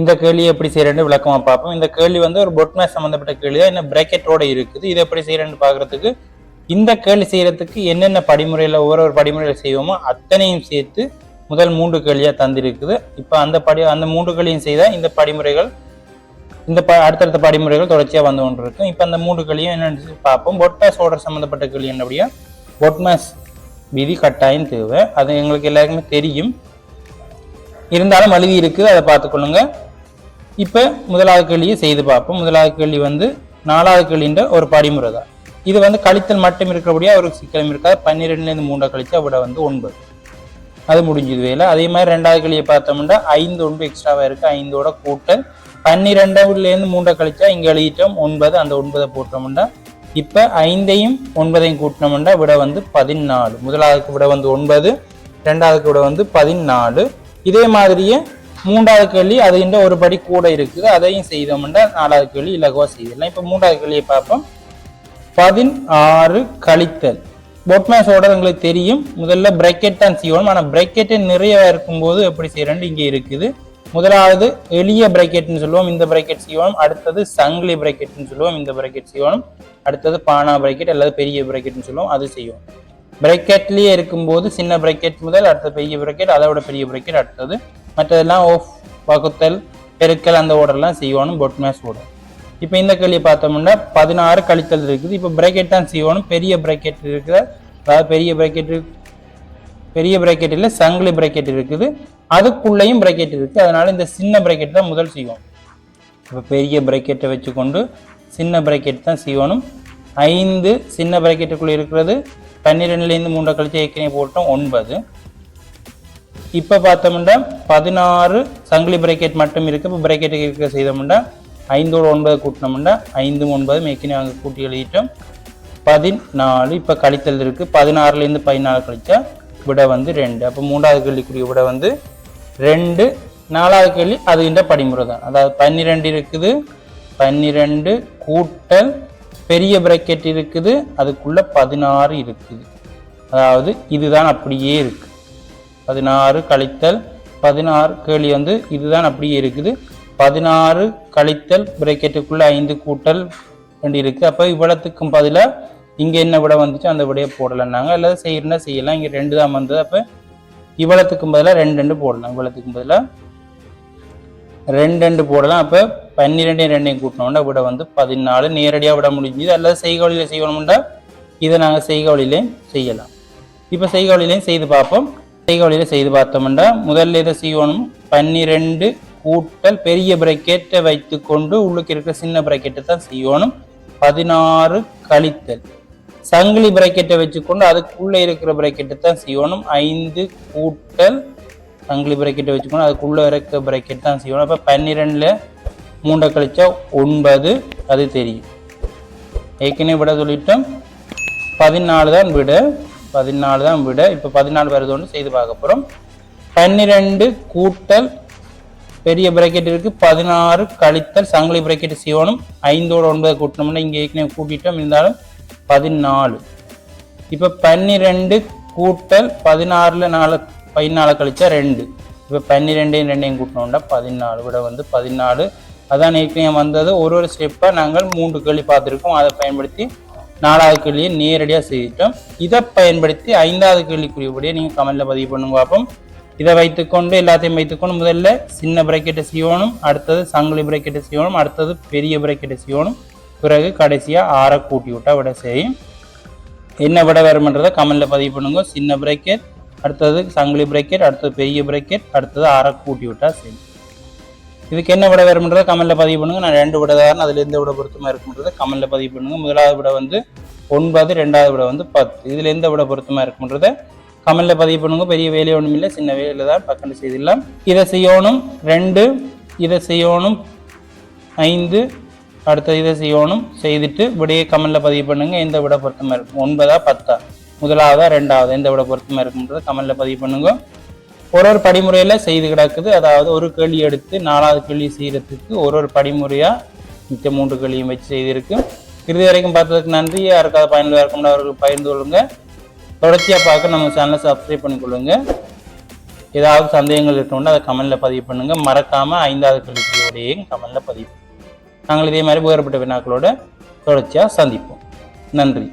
இந்த கேள்வி எப்படி செய்யறேன்னு விளக்கமா பார்ப்போம். இந்த கேள்வி வந்து ஒரு பொட்மேஸ் சம்பந்தப்பட்ட கேள்வி தான் இன்னும் பிரேக்கெட்டோட இருக்குது. இதை எப்படி செய்யறேன்னு பார்க்கறதுக்கு இந்த கேள்வி செய்யறதுக்கு என்னென்ன படிமுறையில் ஒவ்வொரு ஒரு படிமுறையில் செய்வோமோ அத்தனையும் சேர்த்து முதல் மூன்று கேள்வியா தந்திருக்குது. இப்போ அந்த படி அந்த மூன்று கேள்வியும் செய்தால் இந்த படிமுறைகள் இந்த ப அடுத்தடுத்த படிமுறைகள் தொடர்ச்சியாக வந்து கொண்டு இருக்கும் இப்போ அந்த மூன்று கேள்வியும் என்னன்னு பார்ப்போம். பொட்மேஸ் ஓடர் சம்மந்தப்பட்ட கேள்வி என்னபடியா பொட்மேஸ் விதி கட்டாயம் தேவை. அது எங்களுக்கு எல்லாருக்குமே தெரியும். இருந்தாலும் எழுதி இருக்குது. அதை பார்த்துக்கொள்ளுங்க இப்போ முதலாவது கேள்வியை செய்து பார்ப்போம். முதலாவது கேள்வி வந்து நாலாவது கேள்வின்ற ஒரு படிமுறை தான் இது வந்து கழித்தல் மட்டும் இருக்கிறபடியாக ஒரு சிக்கலும் இருக்காது. பன்னிரெண்டுலேருந்து மூன்றை கழிச்சா விட வந்து ஒன்பது. அது முடிஞ்சது வேலை. அதே மாதிரி ரெண்டாவது கேள்வியை பார்த்தோம்னா ஐந்து ஒன்று எக்ஸ்ட்ராவாக இருக்குது ஐந்தோட கூட்டல் பன்னிரெண்டுலேருந்து மூன்றை கழிச்சா இங்கே எழுதிட்டோம் ஒன்பது. அந்த ஒன்பதை போட்டோம்னா இப்போ ஐந்தையும் ஒன்பதையும் கூட்டினோம்னா விட வந்து பதினாலு. முதலாவதுக்கு விட வந்து ஒன்பது. ரெண்டாவதுக்கு விட வந்து பதினாலு. இதே மாதிரியே மூன்றாவது கேள்வி அது இன்னும் ஒரு படி கூட இருக்குது அதையும் செய்தோம்னா நாலாவது கேள்வி இலகுவாக செய்திடலாம். இப்போ மூன்றாவது கேள்வியை பார்ப்போம். பதினாறு கழித்தல். பொட்மேஸ் ஓடர் உங்களுக்கு தெரியும். முதல்ல பிரக்கெட் தான் செய்வோம் ஆனால் பிரக்கெட்டு நிறைய இருக்கும்போது எப்படி செய்யறேன்னு இங்கே இருக்குது. முதலாவது எளிய பிரக்கெட்னு சொல்லுவோம் இந்த பிரக்கெட் செய்வோம் அடுத்தது சங்கிலி பிரக்கெட்னு சொல்லுவோம் இந்த பிரக்கெட் செய்வோம் அடுத்தது பானா பிரக்கெட் அல்லது பெரிய பிரக்கெட்னு சொல்லுவோம் அது செய்வோம். பிரக்கெட்லயே இருக்கும்போது சின்ன பிரக்கெட் முதல் அடுத்த பெரிய பிரக்கெட் அதை விட பெரிய பிரக்கெட் அடுத்தது மற்றதெல்லாம் ஓஃப் வகுத்தல் பெருக்கல் அந்த ஓடர்லாம் செய்யணும் பொட்மேஸ் ஓடர் இப்போ இந்த கேள்வி பார்த்தோம்னா பதினாறு கழித்தல் இருக்குது. இப்போ பிரேக்கெட் தான் செய்யணும் பெரிய பிரேக்கெட் இருக்குது அதாவது பெரிய பிரேக்கெட் பெரிய பிரேக்கெட் இல்லை சங்கிலி பிரேக்கெட் இருக்குது. அதுக்குள்ளேயும் பிரேக்கெட் இருக்குது அதனால இந்த சின்ன பிரேக்கெட் தான் முதல் செய்வோம். இப்போ பெரிய பிரேக்கெட்டை வச்சுக்கொண்டு சின்ன பிரேக்கெட் தான் செய்யணும் ஐந்து சின்ன பிரேக்கெட்டுக்குள்ளே இருக்கிறது. பன்னிரெண்டுலேருந்து மூன்றை கழிச்சு ஏற்கனவே போட்டோம். ஒன்பது. இப்போ பார்த்தோம்னா பதினாறு சங்கிலி பிரேக்கெட் மட்டும் இருக்குது இப்போ பிரேக்கெட் இருக்க செய்தோம்னா ஐந்தோடு ஒன்பது கூட்டினோம்னா ஐந்து ஒன்பது மேக்கினே அங்கே கூட்டி எழுதிட்டோம் பதினாலு இப்போ கழித்தல் இருக்குது பதினாறுலேருந்து பதினாலு கழித்தா விட வந்து ரெண்டு. அப்போ மூன்றாவது கேள்விக்குரிய விட வந்து ரெண்டு. நாலாவது கேள்வி அதுகின்ற படிமுறை தான். அதாவது பன்னிரெண்டு இருக்குது. பன்னிரெண்டு கூட்டல் பெரிய பிரேக்கெட் இருக்குது. அதுக்குள்ளே பதினாறு இருக்குது. அதாவது இதுதான் அப்படியே இருக்குது பதினாறு கழித்தல் பதினாறு கேள்வி வந்து இதுதான் அப்படியே இருக்குது. பதினாறு கழித்தல் பிரேக்கெட்டுக்குள்ளே ஐந்து கூட்டல் ரெண்டு இருக்குது அப்போ இவ்வளத்துக்கும் பதிலாக இங்கே என்ன விட வந்துச்சு? அந்த விடையை போடலைன்னாங்க. அல்லது செய்யறனா செய்யலாம். இங்கே ரெண்டு தான் வந்தது. அப்போ இவ்வளத்துக்கும் பதிலாக ரெண்டு ரெண்டு போடலாம். இவ்வளத்துக்கும் பதிலாக ரெண்டு ரெண்டு போடலாம். அப்போ பன்னிரெண்டையும் ரெண்டையும் கூட்டினோம்னா விட வந்து பதினாலு. நேரடியாக விட முடிஞ்சுது. அல்லது செய்கவழியில் செய்யணும்னா இதை நாங்கள் செய்கவழியிலையும் செய்யலாம். இப்போ செய்கவழியிலையும் செய்து பார்ப்போம். வழியில் செய்து பார்த்தோம்னா முதல்ல இதை செய்யணும் பன்னிரெண்டு கூட்டல் பெரிய பிரக்கெட்டை வைத்துக்கொண்டு உள்ளுக்கு இருக்கிற சின்ன பிரக்கெட்டை தான் செய்யணும் பதினாறு கழித்தல். சங்கிலி பிரக்கெட்டை வச்சுக்கொண்டு அதுக்குள்ளே இருக்கிற பிரக்கெட்டை தான் செய்யணும் ஐந்து கூட்டல் சங்கிலி பிரக்கெட்டை வச்சுக்கொண்டு அதுக்குள்ளே இருக்கிற பிரக்கெட் தான் செய்யணும் அப்போ பன்னிரெண்டில் மூண்டை கழிச்சா ஒன்பது அது தெரியும். ஏற்கனவே விட சொல்லிட்டோம். பதினாலு தான் விட. பதினாலு தான் விட இப்போ பதினாலு வருதோன்னு செய்து பார்க்க போகிறோம் பன்னிரெண்டு கூட்டல் பெரிய பிரக்கெட் இருக்குது பதினாறு கழித்தல் சங்கிலி பிரக்கெட் செய்யணும். ஐந்தோட ஒன்பது கூட்டினோம்னா இங்கே ஏற்கனவே கூட்டிட்டோம். இருந்தாலும் பதினாலு. இப்போ பன்னிரெண்டு கூட்டல் பதினாறில் நாலு பதினாலு கழிச்சா ரெண்டு. இப்போ பன்னிரெண்டையும் ரெண்டையும் கூட்டினோம்னா பதினாலு. விட வந்து பதினாலு. அதான் ஏற்கனவே வந்தது. ஒரு ஒரு ஸ்டெப்பாக நாங்கள் மூன்று கேள்வி பார்த்துருக்கோம். அதை பயன்படுத்தி நாலாவது கேள்வியை நேரடியாக செய்துட்டோம். இதை பயன்படுத்தி ஐந்தாவது கேள்விக்குரியபடியே நீங்கள் கமெண்ட்ல பதிவு பண்ணுங்க பார்ப்போம் இதை வைத்துக்கொண்டு எல்லாத்தையும் வைத்துக்கொண்டு முதல்ல சின்ன பிரக்கெட்டை செய்யணும் அடுத்தது சங்கிலி பிரக்கெட்டை செய்யணும் அடுத்தது பெரிய பிரக்கெட்டை செய்யணும். பிறகு கடைசியாக ஆற கூட்டி விட்டால் விட செய்யும். என்ன விட வருமன்றதை கமெண்டில் பதிவு பண்ணுங்க. சின்ன பிரக்கெட் அடுத்தது சங்கிலி பிரக்கெட் அடுத்தது பெரிய பிரக்கெட் அடுத்தது ஆற கூட்டி விட்டால் செய்யும். இதுக்கு என்ன விட வருமன்றதை கமெண்டில் பதிவு பண்ணுங்க. நான் ரெண்டு விட தான் அதில் எந்த விட பொருத்தமாக இருக்குன்றதை கமெண்டில் பதிவு பண்ணுங்கள் முதலாவது விட வந்து ஒன்பது ரெண்டாவது விட வந்து பத்து இதில் எந்த விட பொருத்தமாக இருக்குன்றதை கமலில் பதிவு பண்ணுங்க. பெரிய வேலை ஒன்றும் இல்லை சின்ன வேலையில் தான். பக்கத்தில் செய்திடலாம் இதை செய்யணும் ரெண்டு இதை செய்யணும் ஐந்து அடுத்த இதை செய்யணும் செய்துட்டு விடையை கமலில் பதிவு பண்ணுங்கள் எந்த விட பொருத்தமாக இருக்கும்? ஒன்பதா பத்தா? முதலாவதா ரெண்டாவது? எந்த விட பொருத்தமாக இருக்குன்றதை கமலில் பதிவு பண்ணுங்க. ஒரு ஒரு படிமுறையில் செய்து கிடக்குது. அதாவது ஒரு கேள்வி எடுத்து நாலாவது கேள்வி செய்கிறதுக்கு ஒரு ஒரு படிமுறையாக மிச்ச மூன்று கேள்வியும் வச்சு செய்திருக்கு. இறுதி வரைக்கும் பார்த்ததுக்கு நன்றி. யாருக்காவது பயனுள்ள இருக்கும்னா அவர்கள் பகிர்ந்து கொள்ளுங்க. தொடர்ச்சியாக பார்க்க நம்ம சேனலை சப்ஸ்கிரைப் பண்ணிக்கொள்ளுங்க ஏதாவது சந்தேகங்கள் இருக்கணும்னா அதை கமெண்டில் பதிவு பண்ணுங்க. மறக்காம ஐந்தாவது கல்வியோடையும் கமெண்டில் பதிவு நாங்கள் இதே மாதிரி வேறுபட்ட வினாக்களோட தொடர்ச்சியாக சந்திப்போம். நன்றி.